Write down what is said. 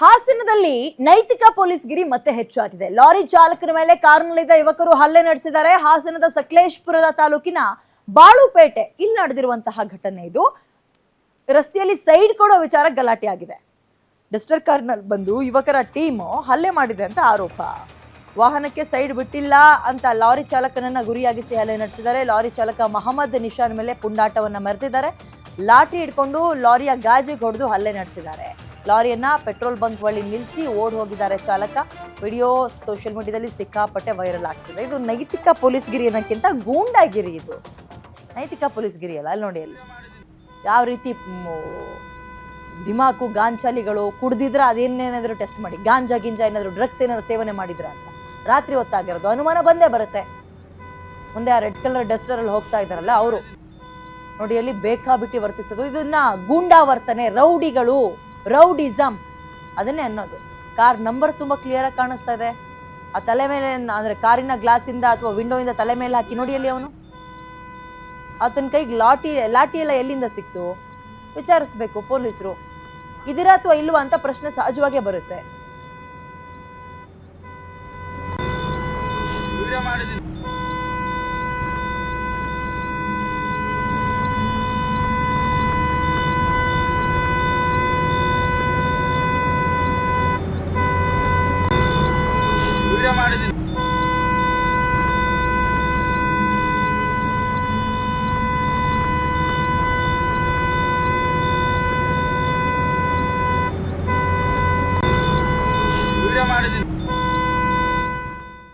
ಹಾಸನದಲ್ಲಿ ನೈತಿಕ ಪೊಲೀಸ್ ಗಿರಿ ಮತ್ತೆ ಹೆಚ್ಚಾಗಿದೆ ಲಾರಿ ಚಾಲಕನ ಮೇಲೆ ಕಾರ್ನಲ್ಲಿದ್ದ ಯುವಕರು ಹಲ್ಲೆ ನಡೆಸಿದ್ದಾರೆ. ಹಾಸನದ ಸಕಲೇಶ್ಪುರದ ತಾಲೂಕಿನ ಬಾಳುಪೇಟೆ ಇಲ್ಲಿ ನಡೆದಿರುವಂತಹ ಘಟನೆ ಇದು. ರಸ್ತೆಯಲ್ಲಿ ಸೈಡ್ ಕೊಡೋ ವಿಚಾರ ಗಲಾಟೆ ಆಗಿದೆ. ಡಸ್ಟರ್ ಕಾರ್ನಲ್ಲಿ ಬಂದು ಯುವಕರ ಟೀಮು ಹಲ್ಲೆ ಮಾಡಿದೆ ಅಂತ ಆರೋಪ. ವಾಹನಕ್ಕೆ ಸೈಡ್ ಬಿಟ್ಟಿಲ್ಲ ಅಂತ ಲಾರಿ ಚಾಲಕನನ್ನ ಗುರಿಯಾಗಿಸಿ ಹಲ್ಲೆ ನಡೆಸಿದ್ದಾರೆ. ಲಾರಿ ಚಾಲಕ ಮಹಮ್ಮದ್ ನಿಶಾನ್ ಮೇಲೆ ಪುಂಡಾಟವನ್ನ ಮರೆತಿದ್ದಾರೆ. ಲಾಠಿ ಹಿಡ್ಕೊಂಡು ಲಾರಿಯ ಗಾಜಿಗೆ ಹೊಡೆದು ಹಲ್ಲೆ ನಡೆಸಿದ್ದಾರೆ. ಲಾರಿಯನ್ನ ಪೆಟ್ರೋಲ್ ಬಂಕ್ ಬಳಿ ನಿಲ್ಲಿಸಿ ಓಡ್ ಹೋಗಿದ್ದಾರೆ ಚಾಲಕ. ವಿಡಿಯೋ ಸೋಷಿಯಲ್ ಮೀಡಿಯಾದಲ್ಲಿ ಸಿಕ್ಕಾಪಟ್ಟೆ ವೈರಲ್ ಆಗ್ತಿದೆ. ಇದು ನೈತಿಕ ಪೊಲೀಸ್ಗಿರಿ ಅನ್ನೋಕ್ಕಿಂತ ಗೂಂಡಾಗಿರಿ ಇದು. ನೈತಿಕ ಪೊಲೀಸ್ಗಿರಿ ಅಲ್ಲ, ಅಲ್ಲಿ ನೋಡಿ ಅಲ್ಲಿ. ಯಾವ ರೀತಿ ದಿಮಾಕು ಗಾಂಚಾಲಿಗಳು ಕುಡ್ದಿದ್ರೆ ಅದೇನೇನಾದರೂ ಟೆಸ್ಟ್ ಮಾಡಿ, ಗಾಂಜಾ ಗಿಂಜಾ ಏನಾದರೂ ಡ್ರಗ್ಸ್ ಏನಾದ್ರು ಸೇವನೆ ಮಾಡಿದ್ರ ಅಂತ. ರಾತ್ರಿ ಹೊತ್ತಾಗಿರೋದು, ಅನುಮಾನ ಬಂದೇ ಬರುತ್ತೆ. ಮುಂದೆ ಆ ರೆಡ್ ಕಲರ್ ಡಸ್ಟರಲ್ಲಿ ಹೋಗ್ತಾ ಇದ್ದಾರಲ್ಲ ಅವರು. ನೋಡಿ ಅಲ್ಲಿ ಬೇಕಾಬಿಟ್ಟಿ ವರ್ತಿಸೋದು. ಇದನ್ನ ಗೂಂಡಾ ವರ್ತನೆ, ರೌಡಿಗಳು. ರೌಡಿಸಮ್ ಅದನ್ನೇ ಅನ್ನೋದು. ಕಾರ್ ನಂಬರ್ ತುಂಬ ಕ್ಲಿಯರಾಗಿ ಕಾಣಿಸ್ತಾ ಇದೆ. ಆ ತಲೆ ಮೇಲೆ, ಅಂದರೆ ಕಾರಿನ ಗ್ಲಾಸಿಂದ ಅಥವಾ ವಿಂಡೋಯಿಂದ ತಲೆ ಮೇಲೆ ಹಾಕಿ, ನೋಡಿ ಅಲ್ಲಿ ಅವನು? ಆತನ ಕೈಗೆ ಲಾಟಿ ಲಾಟಿ ಎಲ್ಲ ಎಲ್ಲಿಂದ ಸಿಕ್ತು? ವಿಚಾರಿಸ್ಬೇಕು ಪೊಲೀಸರು. ಇದಿರಾ ಅಥವಾ ಇಲ್ವಾ ಅಂತ ಪ್ರಶ್ನೆ ಸಹಜವಾಗೇ ಬರುತ್ತೆ. somebody to...